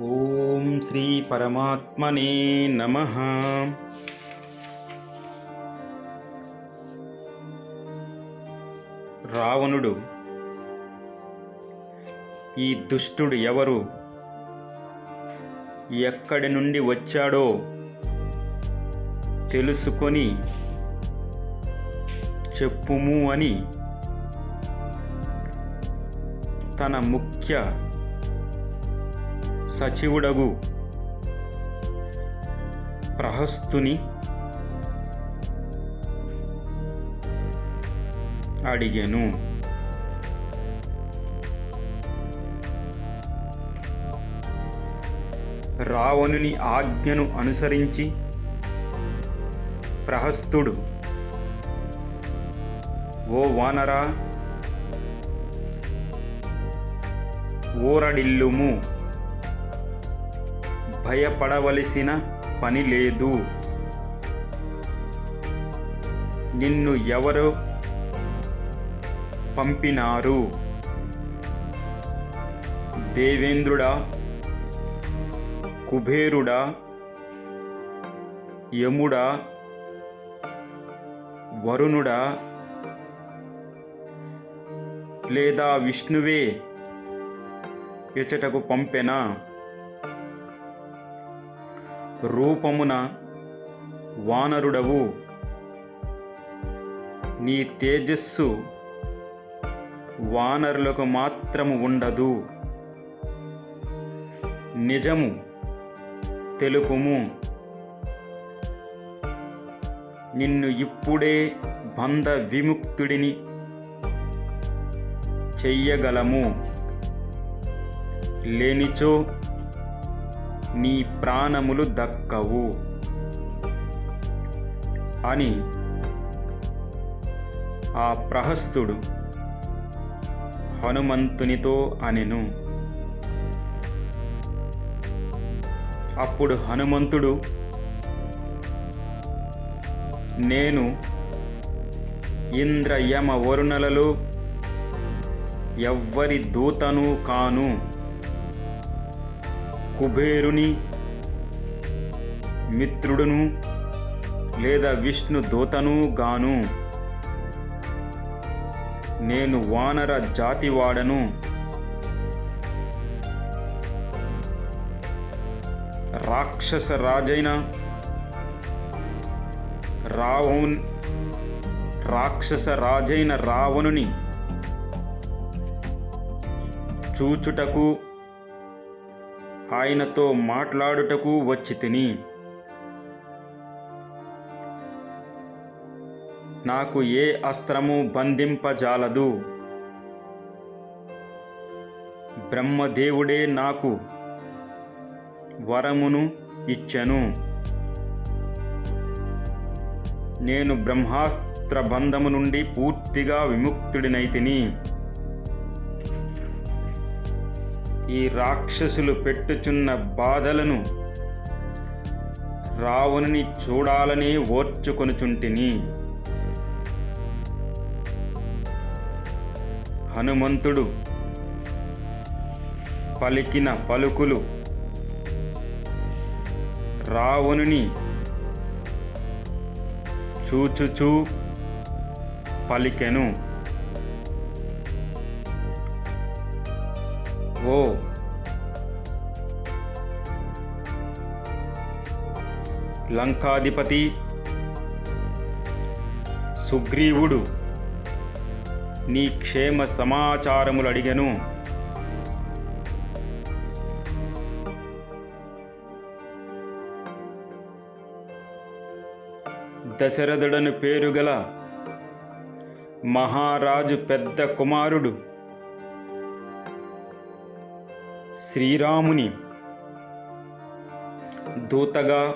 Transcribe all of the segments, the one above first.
ఓం శ్రీ పరమాత్మనే నమ. రావణుడు ఈ దుష్టుడు ఎవరు? ఎక్కడి నుండి వచ్చాడో తెలుసుకొని చెప్పుము అని తన ముఖ్య సచివుడగు. ప్రహస్తుని అడిగెను. రావణుని ఆజ్ఞను అనుసరించి ప్రహస్తుడు ఓ వానరా ఊరడిల్లుము భయపడవలసిన పని లేదు. నిన్ను ఎవరు పంపినారు. దేవేంద్రుడా కుబేరుడా యముడా వరుణుడా లేదా విష్ణువే ఇచటకు పంపెనా? రూపమున వానరుడవు. నీ తేజస్సు వానరులకు మాత్రము ఉండదు. నిజము తెలుపుము. నిన్ను ఇప్పుడే బంధ విముక్తుడిని చెయ్యగలము. లేనిచో నీ ప్రాణములు దక్కవు. అని ఆ ప్రహస్తుడు హనుమంతునితో అనెను. అప్పుడు హనుమంతుడు నేను ఇంద్ర యమ వరుణలలో ఎవ్వరి దూతను కాను. కుబేరుని మిత్రుడును లేదా విష్ణు దూతను గాను. నేను వానర జాతివాడను. రాక్షస రాజైన రావణ్ రాక్షస రాజైన రావణుని చూచుటకు ఆయనతో మాట్లాడుటకు వచ్చి తిని నాకు ఏ అస్త్రము బంధింపజాలదు? బ్రహ్మదేవుడే నాకు వరమును ఇచ్చెను. నేను బ్రహ్మాస్త్ర బంధము నుండి పూర్తిగా విముక్తుడినైతిని. ఈ రాక్షసులు పెట్టుచున్న బాధలను రావణుని చూడాలని ఓర్చుకొనుచుంటిని. హనుమంతుడు పలికిన పలుకులు రావణుని చూచుచూ పలికెను. ఓ లంకాధిపతి సుగ్రీవుడు నీ క్షేమ సమాచారములు అడిగను. దశరథుడను పేరుగల మహారాజు పెద్ద కుమారుడు శ్రీరాముని దూతగా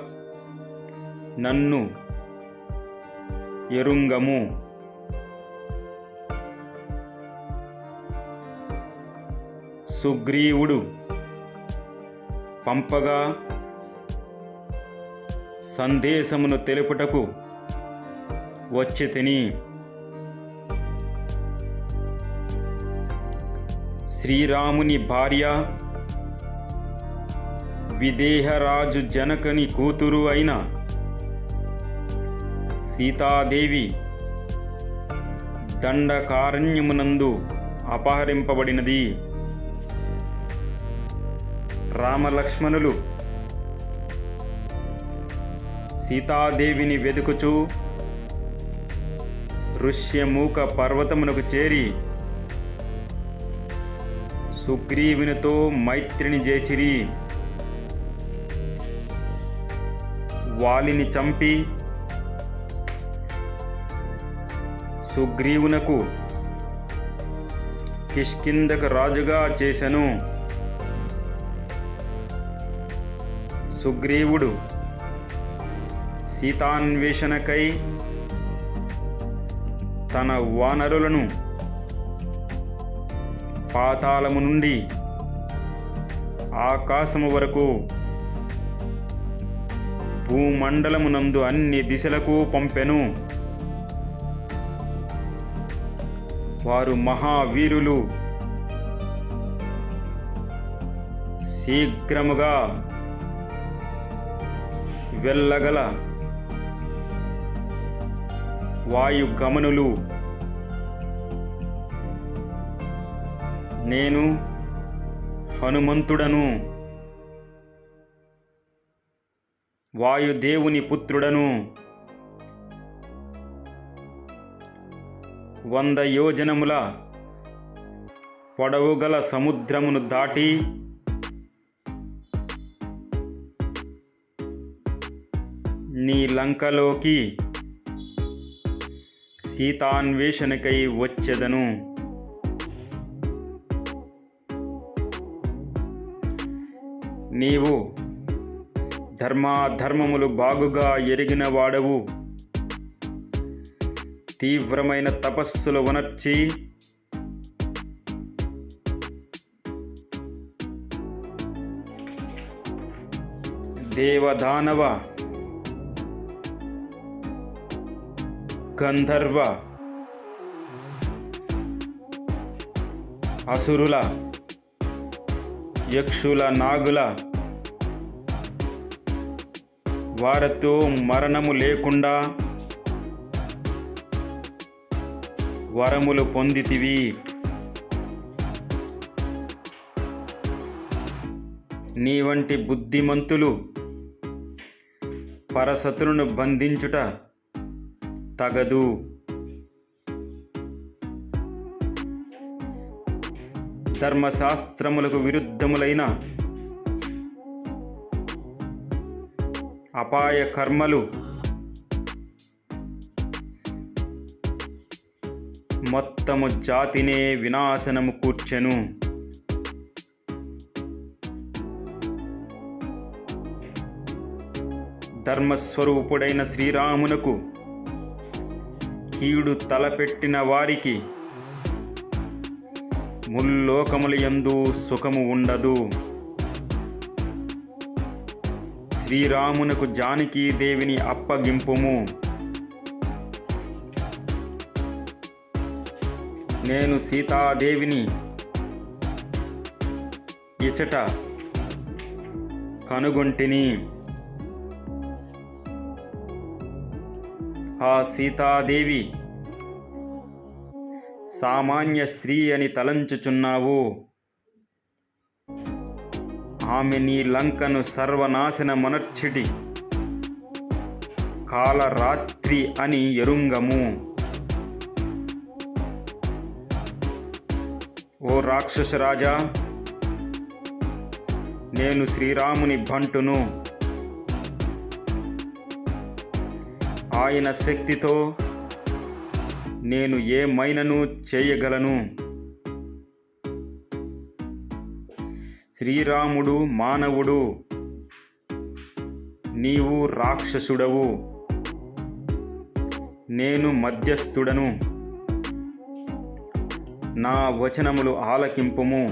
నన్ను ఎరుంగము. సుగ్రీవుడు పంపగా సందేశమును తెలుపుటకు వచ్చి తిని శ్రీరాముని భార్య విదేహరాజు జనకని కూతురు అయిన సీతాదేవి దండకారణ్యమునందు అపహరింపబడినది. రామలక్ష్మణులు సీతాదేవిని వెతుకుచూ ఋష్యమూక పర్వతమునకు చేరి సుగ్రీవునితో మైత్రిని చేచిరి వాలిని చంపి సుగ్రీవునకు కిష్కిందక రాజుగా చేశను సుగ్రీవుడు సీతాన్వేషణకై తన వానరులను పాతాళము నుండి ఆకాశము వరకు భూమండలమునందు అన్ని దిశలకు పంపెను. వారు మహావీరులు. శీఘ్రముగా వెళ్ళగల వాయుగమనులు. నేను హనుమంతుడను. వాయుదేవుని పుత్రుడను. వంద యోజనముల పొడవుగల సముద్రమును దాటి నీ లంకలోకి సీతాన్వేషణకై వచ్చెదను. నీవు ధర్మాధర్మములు బాగుగా ఎరిగిన వాడవు. తీవ్రమైన తపస్సులు వనర్చి దేవదానవ గంధర్వ అసురుల యక్షుల నాగుల వారితో మరణము లేకుండా వరములు పొందితివి. నీ వంటి బుద్ధిమంతులు పరసతులను బంధించుట తగదు. ధర్మశాస్త్రములకు విరుద్ధములైన అపాయ కర్మలు. మొత్తము జాతినే వినాశనము కూర్చెను. ధర్మస్వరూపుడైన శ్రీరామునకు కీడు తలపెట్టిన వారికి ముల్లోకములయందు సుఖము ఉండదు. శ్రీరామునకు జానకీ దేవిని అప్పగింపుము. నేను సీతాదేవిని ఇచ్చట కనుగొంటిని. ఆ సీతాదేవి సామాన్య స్త్రీ అని తలంచుచున్నావు. ఆమె నీ లంకను సర్వనాశనమనర్చిటి. కాలరాత్రి అని ఎరుంగము. ఓ రాక్షస రాజా నేను శ్రీరాముని బంటును. ఆయన శక్తితో నేను ఏమైనను చేయగలను? శ్రీరాముడు మానవుడు. నీవు రాక్షసుడవు. నేను మధ్యస్థుడను. నా వచనములు ఆలకింపుము.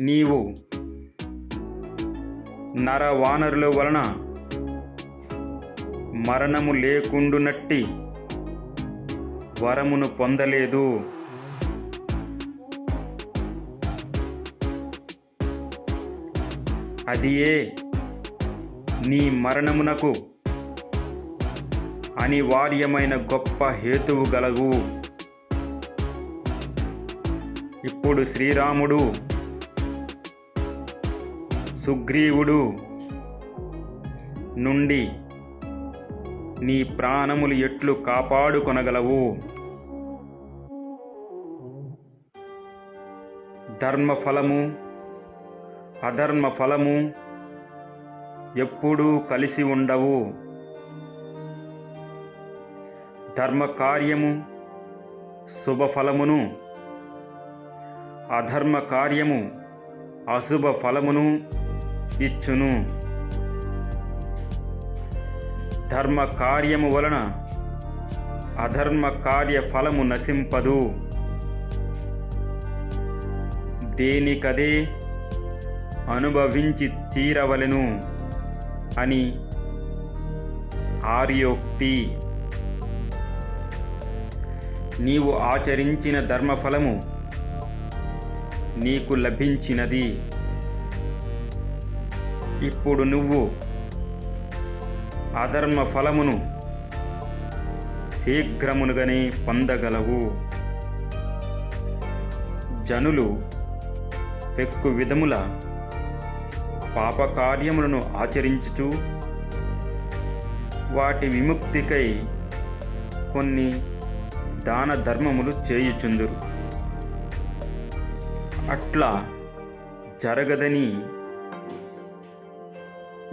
నీవు నరవానరుల వలన మరణము లేకుండునట్టి వరమును పొందలేదు. అదియే నీ మరణమునకు అనివార్యమైన గొప్ప హేతువు గలగు ఇప్పుడు శ్రీరాముడు సుగ్రీవుడు నుండి నీ ప్రాణములు ఎట్లు కాపాడుకొనగలవు? ధర్మ ఫలము అధర్మ ఫలము ఎప్పుడూ కలిసి ఉండవు. ధర్మకార్యము శుభఫలమును శుభ ఫలమును అధర్మ కార్యము అశుభ ఫలమును ఇచ్చును. ధర్మ కార్యము వలన అధర్మ కార్య ఫలము నశింపదు. దేనికదే అనుభవించి తీరవలెను అని ఆర్యోక్తి. నీవు ఆచరించిన ధర్మఫలము నీకు లభించినది. ఇప్పుడు నువ్వు అధర్మ ఫలమును శీఘ్రమునుగానే పొందగలవు. జనులు పెక్కు విధముల పాపకార్యములను ఆచరించుచు వాటి విముక్తికై కొన్ని దాన ధర్మములు చేయుచుందురు. అట్లా జరగదని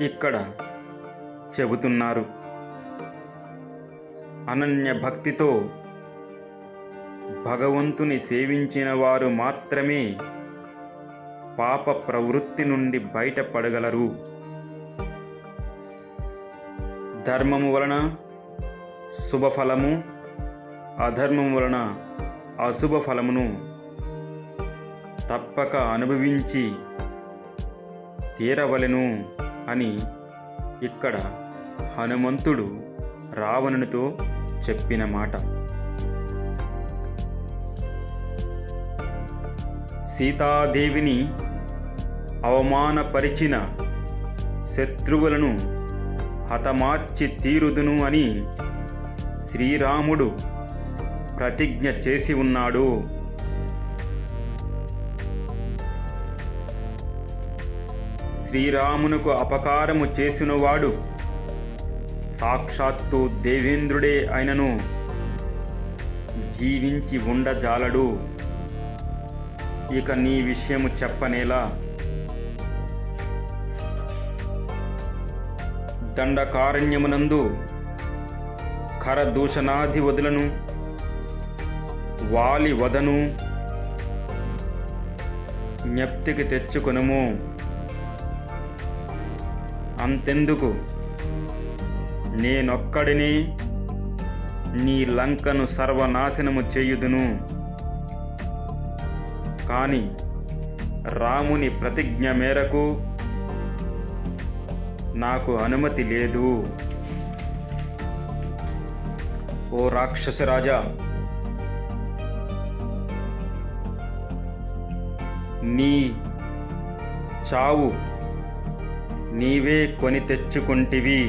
ఇక్కడ చెబుతున్నారు. అనన్య భక్తితో భగవంతుని సేవించిన వారు మాత్రమే పాప ప్రవృత్తి నుండి బయటపడగలరు. ధర్మము వలన శుభఫలము అధర్మం వలన అశుభ ఫలమును తప్పక అనుభవించి తీరవలెను అని ఇక్కడ హనుమంతుడు రావణునితో చెప్పిన మాట. సీతాదేవిని అవమానపరిచిన శత్రువులను హతమార్చి తీరుదును అని శ్రీరాముడు ప్రతిజ్ఞ చేసి ఉన్నాడు. శ్రీరామునకు అపకారము చేసినవాడు సాక్షాత్తు దేవేంద్రుడే అయినను జీవించి ఉండజాలడు. ఇక నీ విషయము చెప్పనేలా? దండకారణ్యమునందు ఖరదూషణాధి వదులను వాలి వదను జ్ఞప్తికి తెచ్చుకొనుము. అంతెందుకు? నేనొక్కడిని నీ లంకను సర్వనాశనము చేయుదును. కానీ రాముని ప్రతిజ్ఞ మేరకు నాకు అనుమతి లేదు. ఓ రాక్షసరాజా నీ చావు నీవే కొని తెచ్చుకుంటివి.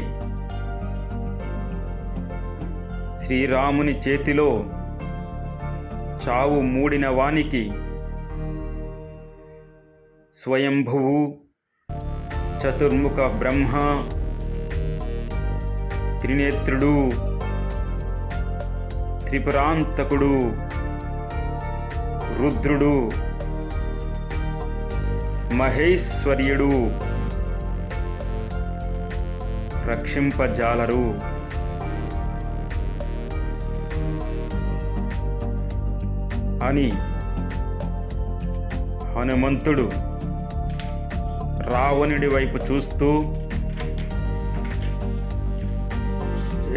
శ్రీరాముని చేతిలో చావు మూడిన వానికి స్వయంభువు చతుర్ముఖ బ్రహ్మ త్రినేత్రుడు త్రిపురాంతకుడు రుద్రుడు మహేశ్వర్యుడు రక్షింపజాలరు. అని హనుమంతుడు రావణుడి వైపు చూస్తూ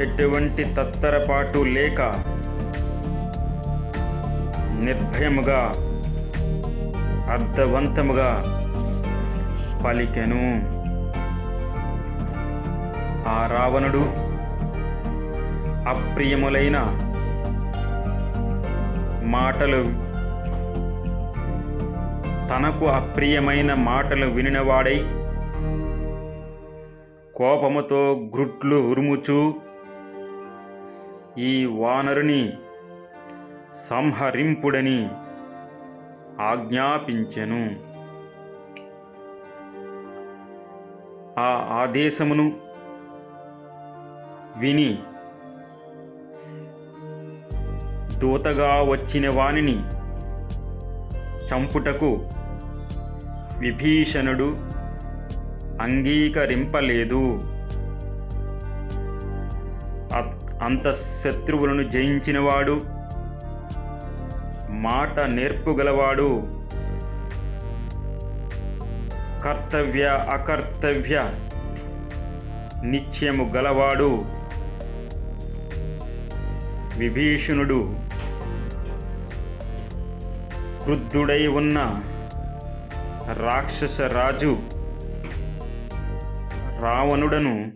ఎటువంటి తత్తరపాటు లేక నిర్భయముగా అర్థవంతముగా పలికెను. ఆ రావణుడు అప్రియములైన మాటలు తనకు అప్రియమైన మాటలు వినినవాడై కోపముతో గ్రుట్లు ఉరుముచు ఈ వానరుని సంహరింపుడని ఆజ్ఞాపించెను. ఆ ఆదేశమును విని దూతగా వచ్చిన వానిని చంపుటకు విభీషణుడు అంగీకరింపలేదు. అ- అంత శత్రువులను జయించినవాడు మాట నేర్పుగలవాడు కర్తవ్య అకర్తవ్య నిత్యము గలవాడు. విభీషణుడు క్రుద్ధుడై ఉన్న రాక్షస రాజు రావణుడను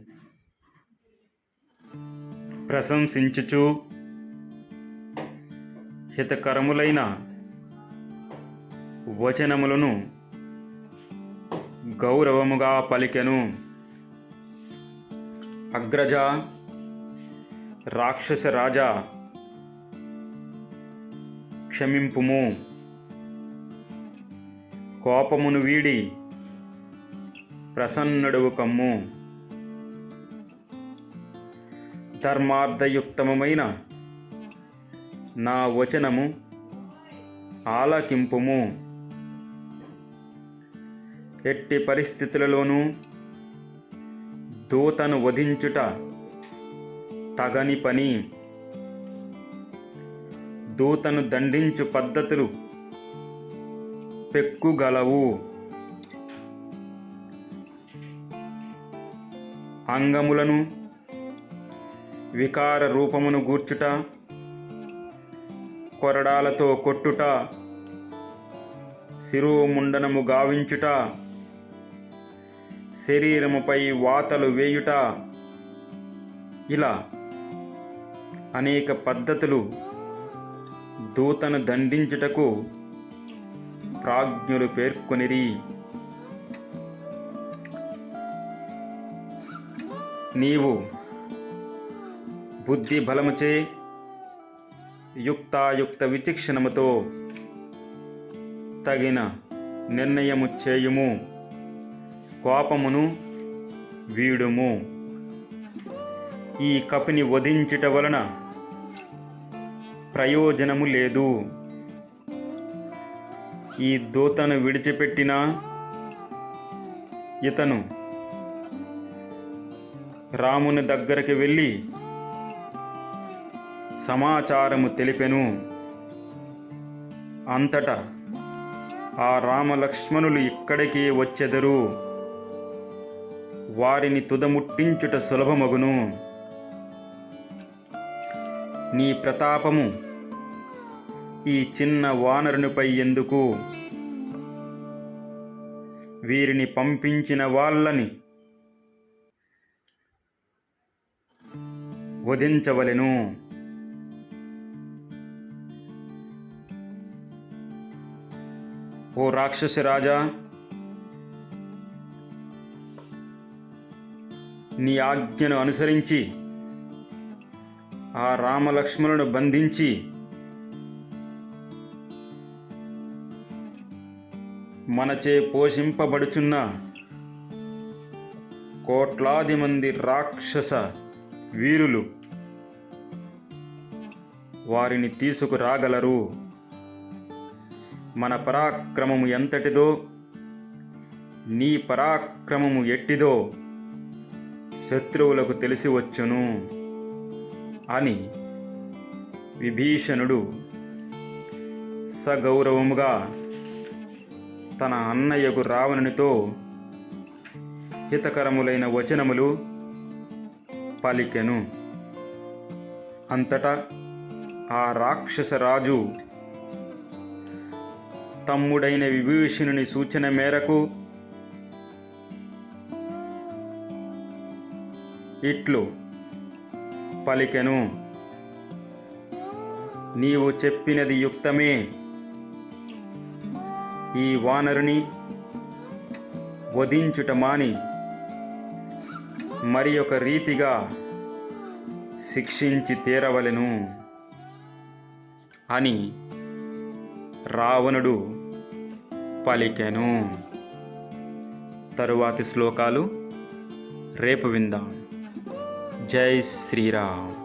ప్రశంసించుచు హితకరములైన వచనములను గౌరవముగా పలికెను. అగ్రజ రాక్షస రాజా క్షమింపుము. కోపమును వీడి ప్రసన్నుడవు కమ్ము. ధర్మార్థయుక్తమైన నా వచనము ఆలకింపుము. ఎట్టి పరిస్థితులలోనూ దూతను వధించుట తగని పని. దూతను దండించు పద్ధతులు పెక్కుగలవు. అంగములను వికార రూపమును గూర్చుట కొరడాలతో కొట్టుట శిరోముండనము గావించుట శరీరముపై వాతలు వేయుట. ఇలా అనేక పద్ధతులు దూతను దండించుటకు ప్రాజ్ఞులు పేర్కొనిరి. నీవు బుద్ధి బలముచే యుక్తాయుక్త విచక్షణముతో తగిన నిర్ణయము చేయుము. కోపమును వీడుము. ఈ కపిని వధించుట వలన ప్రయోజనము లేదు. ఈ దూతను విడిచిపెట్టిన? ఇతను రాముని దగ్గరికి వెళ్ళి సమాచారము తెలిపెను. అంతటా ఆ రామలక్ష్మణులు ఇక్కడికి వచ్చెదరు. వారిని తుదముట్టించుట సులభమగును. నీ ప్రతాపము ఈ చిన్న వానరునిపై ఎందుకు? వీరిని పంపించిన వాళ్ళని వధించవలెను. ఓ రాక్షసి రాజా నీ ఆజ్ఞను అనుసరించి ఆ రామలక్ష్మణులను బంధించి మనచే పోషింపబడుచున్న కోట్లాది మంది రాక్షస వీరులు వారిని తీసుకురాగలరు. మన పరాక్రమము ఎంతటిదో నీ పరాక్రమము ఎట్టిదో శత్రువులకు తెలిసి వచ్చును అని విభీషణుడు సగౌరవముగా తన అన్నయ్యకు రావణునితో హితకరములైన వచనములు పలికెను. అంతటా ఆ రాక్షస రాజు తమ్ముడైన విభీషణుని సూచన మేరకు ఇట్లు పలికెను. నీవు చెప్పినది యుక్తమే. ఈ వానరుని వధించుట మాని మరి ఒక రీతిగా శిక్షించి తీరవలెను అని రావణుడు పలికెను. తరువాతి శ్లోకాలు రేపు విందాం. జై శ్రీరామ్.